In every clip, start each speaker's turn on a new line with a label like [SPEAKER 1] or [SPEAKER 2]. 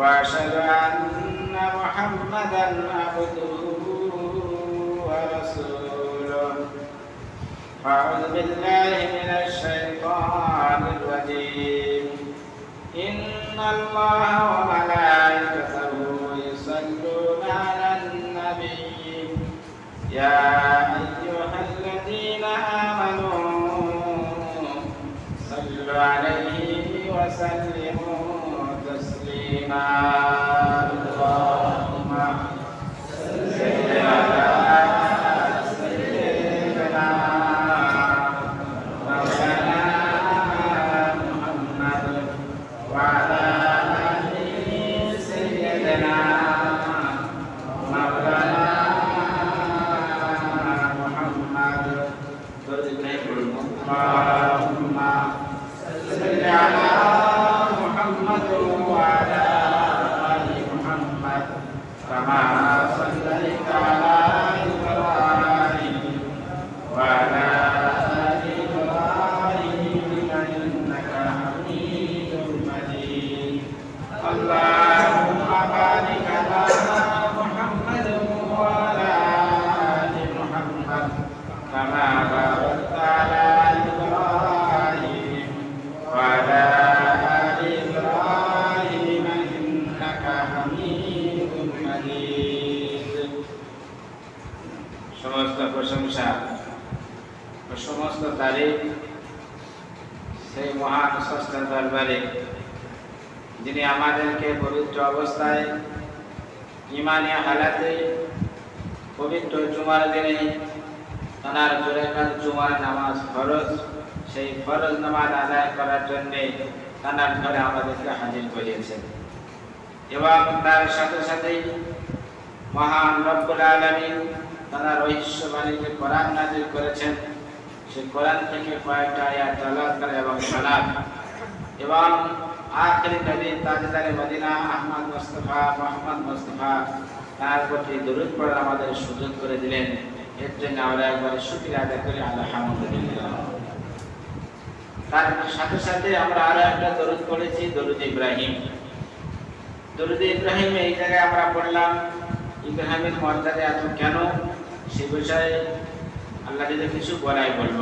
[SPEAKER 1] وأشهد أن محمدا عبده ورسوله. أعوذ بالله من الشيطان الرجيم. إن الله وملائكته يصلون على النبي. يا أيها الذين آمنوا صلوا عليه وسلموا. Amen. তারিখ সেই মহান স্রষ্টার দরবারে, যিনি আমাদেরকে পবিত্র অবস্থায় ইমানে হালাতে পবিত্র জুমার দিনে তার জোরেকাল জুমার নামাজ ফরজ, সেই ফরজ নামাজ আদায় করার জন্য তানার ঘরে আমাদেরকে হাজির করিয়েছেন। এবং তার সাথে সাথেই মহান রব্বুল আলামিন তারা রহস্যবাণী যে কোরআন নাজির করেছেন। সেই কোরআন থেকে কয়েকটা আয়াত করে এবং সালাত। এবং নবী তাজদারে মদিনা আহমদ মুস্তাফা, মোহাম্মদ মুস্তাফা তার প্রতি পড়ার আমাদের সুযোগ করে দিলেন। এর জন্য আমরা একবার আদায় করি, আলহামদুলিল্লাহ। তার সাথে সাথে আমরা আরও একটা দরুদ পড়েছি, দরুদ ইব্রাহিম। দরুদ ইব্রাহিম এই জায়গায় আমরা পড়লাম, ইব্রাহিমের মর্যাদা এত কেন? সে বিষয়ে আল্লাহ যদি কিছু বলাই বলব,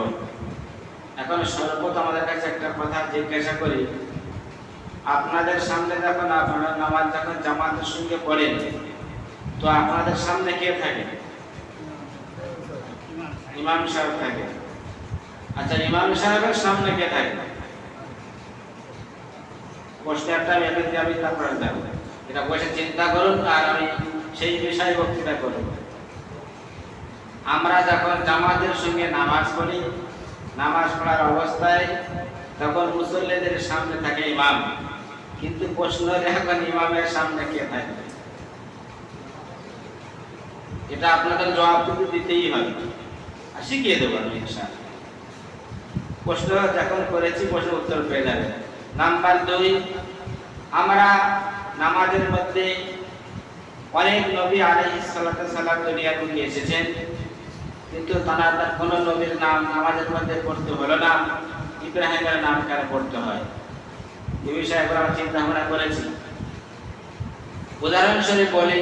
[SPEAKER 1] এখন সর্বপ্রথম আমাদের কাছে একটা কথা জিজ্ঞাসা করি। আপনাদের সামনে যখন আপনারা নামাজ যখন জামাতের সঙ্গে পড়েন, তো আপনাদের সামনে কে থাকে? ইমাম সাহেব থাকে। আচ্ছা ইমাম সাহেবের সামনে কে থাকে? প্রশ্ন একটা আমি আমি তারপরে এটা বসে চিন্তা করুন, আর আমি সেই বিষয়ে বক্তৃতা করব। আমরা যখন জামাতের সঙ্গে নামাজ পড়ি, নামাজ পড়ার অবস্থায় তখন মুসল্লিদের সামনে থাকে ইমাম। কিন্তু প্রশ্ন এখন ইমামের সামনে কে থাকে এটা আপনাদের জবাব কিন্তু দিতেই হবে। আর শিখিয়ে দেবো আমি, ইনশাআল্লাহ। প্রশ্ন যখন করেছি, প্রশ্ন উত্তর পেয়ে যাবে। নাম্বার দুই, আমরা নামাজের মধ্যে অনেক নবী আলাইহিস সালাতু সালাম দুনিয়ার মধ্যে এসেছেন। কিন্তু তারা তার কোন নবীর নাম নামাজের মধ্যে পড়তে হলো না। ইব্রাহিমের নাম কেন পড়তে হয়? এ বিষয়ে একবার আমরা চিন্তা ভাবনা করেছি। উদাহরণস্বরূপ বলি,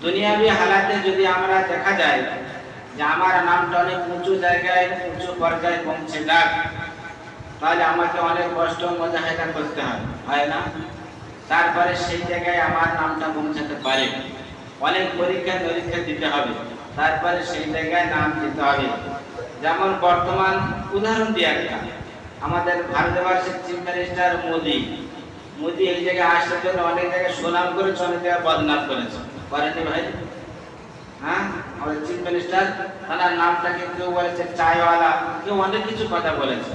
[SPEAKER 1] দুনিয়াবি হালাতে যদি আমরা দেখা যায় যে আমার নামটা অনেক উঁচু জায়গায়, উঁচু পর্যায়ে পৌঁছে যাক তাহলে আমাকে অনেক কষ্ট মজাহেদা করতে হয় হয় না? তারপরে সেই জায়গায় আমার নামটা পৌঁছাতে পারে। অনেক পরীক্ষা নিরীক্ষা দিতে হবে। তারপরে সেই জায়গায় নাম দিতে হবে। যেমন বর্তমান উদাহরণ দিয়ে একটা। আমাদের ভারতবর্ষের চিফ মিনিস্টার মোদি। মোদি এই জায়গায় আসার জন্য অনেক জায়গায় সুনাম করেছে, অনেক জায়গায় বদনাম করেছে। করেনি ভাই? হ্যাঁ? আমাদের চিফ মিনিস্টার তার নামটাকে কেউ বলেছে চায়ওয়ালা। কেউ অনেক কিছু কথা বলেছে।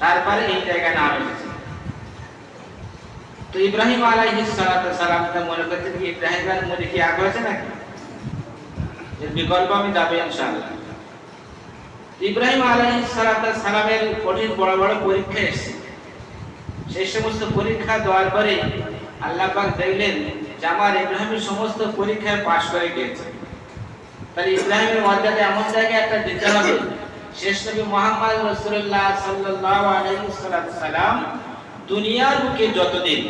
[SPEAKER 1] তারপরে এই জায়গায় নাম এসেছে। তো ইব্রাহিম আলাইহিস সালাম মনে করতেন কি ইব্রাহিম আর মধ্যে কি আগ হয়েছে নাকি? এর বিকল্প আমি যাবে ইনশাআল্লাহ। ইব্রাহিম আলাইহিস সালামের কঠিন বড় বড় পরীক্ষা এসেছে। সেই সমস্ত পরীক্ষা দেওয়ার পরে আল্লাহ পাক দেখলেন যে আমার ইব্রাহিমের সমস্ত পরীক্ষায় পাশ করে গিয়েছে তাহলে ইব্রাহিমের মর্যাদা এমন জায়গায় একটা দিতে হবে। শেষ নবী মোহাম্মদ রাসূলুল্লাহ সাল্লাল্লাহু আলাইহি সাল্লাম দুনিয়ার বুকে যতদিন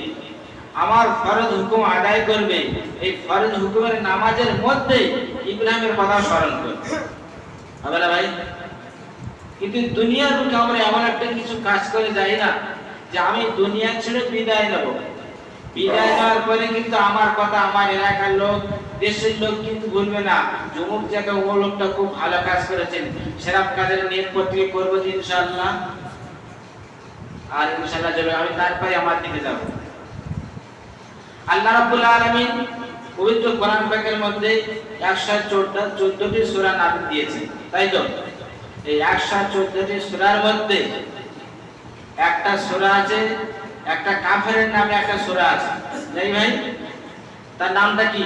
[SPEAKER 1] আমার ফরজ হুকুম আদায় করবে, এই ফরজ হুকুমের নামাজের মধ্যে ইব্রাহিমের কথা স্মরণ না ভাই? কিন্তু দুনিয়ার বুকে আমরা এমন একটা কিছু কাজ করে যাই না যে আমি দুনিয়া ছেড়ে বিদায় নেব। বিদায় নেওয়ার পরে কিন্তু আমার কথা, আমার এলাকার লোক, দেশের লোক কিন্তু ভুলবে না। যমুক জায়গায় ও লোকটা খুব ভালো কাজ করেছেন, সেরকম কাজের নিয়ত পত্রিকা করব যে ইনশাআল্লাহ। আর ইনশাআল্লাহ যাবে আমি তারপরে আমার দিকে যাব। আল্লাহ রাব্বুল আলামিন পবিত্র কোরআন পাকের মধ্যে 114 চোদ্দটি সূরা নাম দিয়েছে, তাই তো? এই 114টি সূরার মধ্যে একটা সূরা আছে, একটা কাফের নামে একটা সূরা আছে। যাই ভাই? তার নামটা কি?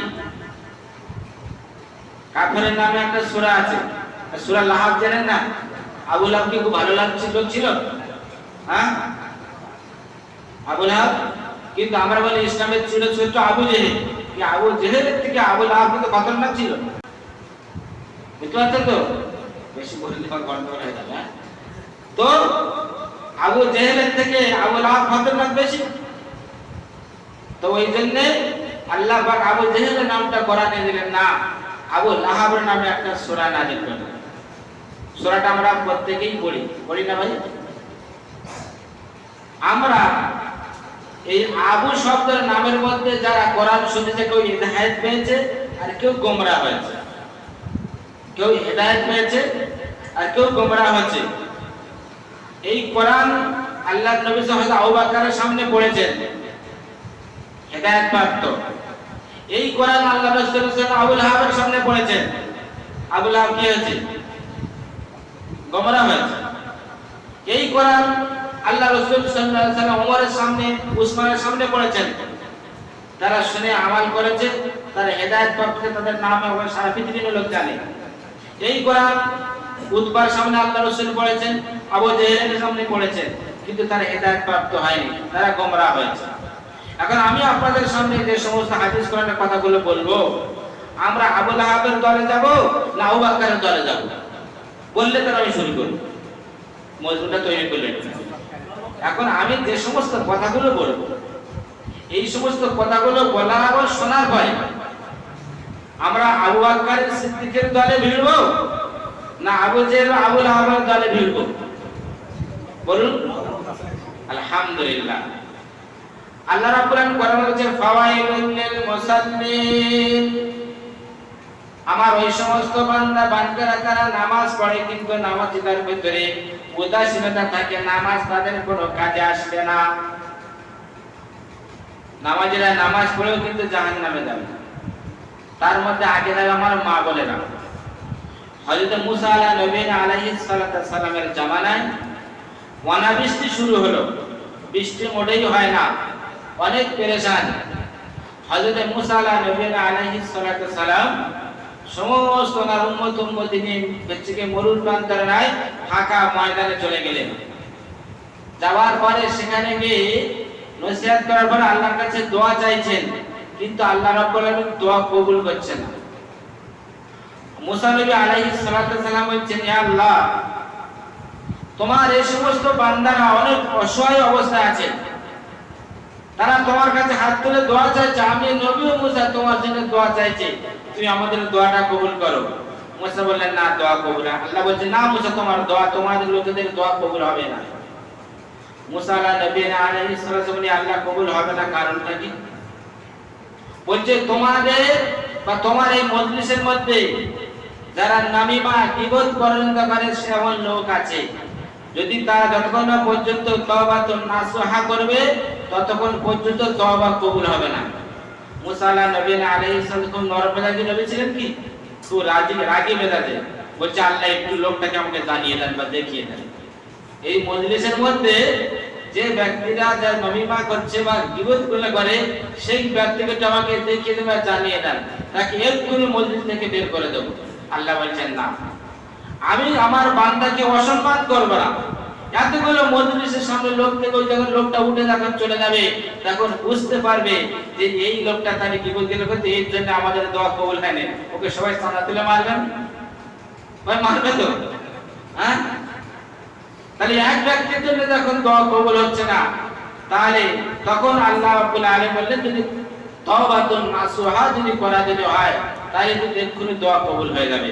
[SPEAKER 1] কাফের নামে একটা সূরা আছে। সূরা লাহাব জানেন না? আবু লাহাব কি খুব ভালো লাগছে লাগছিল ছিল? হ্যাঁ? আবু লাহাব? কিন্তু আমরা বলি ইসলামের ছিল ছোট আবু জেহেল। কি আবু জেহেলের থেকে আবু লাহাব কিন্তু খতরনাক ছিল? বুঝতে পারছেন তো? বেশি বলে দিবার গন্ডগোল হয়ে দিলেন না আবু লাহাবের নামে একটা আমরা প্রত্যেকেই পড়ি পড়ি না ভাই? আমরা এই আবু শব্দের নামের মধ্যে যারা কোরআন শুনেছে, কেউ হেদায়েত পেয়েছে আর কেউ গোমরা হয়েছে। কেউ হেদায়েত পেয়েছে আর কেউ গোমরা হয়েছে। এই কোরআন আল্লাহ নবী সাল্লাল্লাহু আবু বকরের সামনে পড়েছেন। হেদায়েত প্রাপ্ত। এই কোরআন আল্লাহ রাসূল সাল্লাল্লাহু আবুল হাবের সামনে পড়েছেন। আবুল হাব কি হয়েছে? গোমরা হয়েছে। এই কোরআন আল্লাহ রসুল সাল্লাম ওমরের সামনে, উসমানের সামনে পড়েছেন। তারা শুনে আমাল করেছে, তারা হেদায়ত প্রাপ্ত তাদের নাম এবং সারা পৃথিবীর লোক জানে। এই কোরআন উতবার সামনে আল্লাহ রসুল পড়েছেন, আবু জেহেলের সামনে পড়েছেন, কিন্তু তারা হেদায়েত প্রাপ্ত হয়নি, তারা গোমরা হয়েছে। এখন আমি আপনাদের সামনে যে সমস্ত হাদিস কোরআনের কথাগুলো বলব, আমরা আবু লাহাবের দলে যাব না আবু বকরের দলে যাব? বললে তারা আমি শুরু করব। মজবুরটা তৈরি করলেন। এখন আমি যে সমস্ত কথাগুলো বলব, এই সমস্ত কথাগুলো বলার আবার শোনার পরে আমরা আবু বকর সিদ্দিকের দলে ভিড়ব না আবু জেহেল আবু লাহাবের দলে ভিড়ব? বলুন। আলহামদুলিল্লাহ। আল্লাহ রাব্বুল আমার ওই সমস্ত বান্দা বান্দারা তারা নামাজ পড়ে কিন্তু নামাজিদের ভিতরে উদাসীনতা থাকে, নামাজ তাদের কোনো কাজে আসবে না। নামাজিরা নামাজ পড়েও কিন্তু জাহান নামে যাবে। তার মধ্যে আগে যাবে আমার মা বলে না। হযরত মুসা আলা নবী আলাইহিস সালামের জামানায় অনাবৃষ্টি শুরু হলো। বৃষ্টি মোটেই হয় না, অনেক পেরেশান। হযরত মুসা আলা নবী আলাইহিস সালাম সমস্ত ওনার হচ্ছে মরুর প্রান্তরে নাই, ফাঁকা ময়দানে চলে গেলেন। যাওয়ার পরে সেখানে গিয়ে নসিহত করার পরে আল্লাহর কাছে দোয়া চাইছেন, কিন্তু আল্লাহ রাব্বুল দোয়া কবুল করছেন না। মুসা নবী সালাতু সালাম বলছেন আল্লাহ, তোমার এই সমস্ত বান্দারা অনেক অসহায় অবস্থায় আছে। তারা তোমার কাছে হাত তুলে দোয়া চাইছে। আমি নবী মুসা তোমার জন্য দোয়া চাইছি, তুমি আমাদের দোয়াটা কবুল করো। মুসা বললেন, না, দোয়া কবুল আল্লাহ বলছে, না মুসা, তোমার দোয়া, তোমাদের লোকেদের দোয়া কবুল হবে না। মুসা আলা নবী আলাইহিস সালাতু আল্লাহ কবুল হবে না, কারণটা কি? বলছে, তোমাদের বা তোমার এই মজলিসের মধ্যে যারা নামিমা, গীবত পরনিন্দা সেমন লোক আছে। যদি তারা যতক্ষণ না পর্যন্ত তওবা, তো নাসুহা করবে, ততক্ষণ পর্যন্ত তওবা কবুল হবে না। মুসা আলাহ নবী আলাইহিস সালাম নরম মেজাজি নবী ছিলেন কি? তো রাজি রাগী মেজাজে বলছে, আল্লাহ একটু লোকটাকে আমাকে জানিয়ে দেন বা দেখিয়ে দেন। এই মজলিসের মধ্যে যে ব্যক্তিরা যা নমিমা করছে বা গিবতগুলো করে, সেই ব্যক্তিকে আমাকে দেখিয়ে দেবে জানিয়ে দেন। তাকে এক্ষুনি মসজিদ থেকে বের করে দেবো। আল্লাহ বলছেন, না। আমি আমার বান্দাকে অসম্মান করব না। এতগুলো মজলিসের সামনে লোক থেকে যখন লোকটা উঠে যখন চলে যাবে, তখন বুঝতে পারবে যে এই লোকটা তাহলে কি বলতে করতে এর জন্য আমাদের দোয়া কবুল হয় না ওকে সবাই সামনে তুলে মারবেন? ভাই মারবে তো? হ্যাঁ? তাহলে এক ব্যক্তির জন্য যখন দোয়া কবুল হচ্ছে না, তাহলে তখন আল্লাহ রাব্বুল আলামিন বললেন, যদি তওবাতুন নাসুহা যদি করা যদি হয়, তাহলে যদি এক্ষুনি দোয়া কবুল হয়ে যাবে।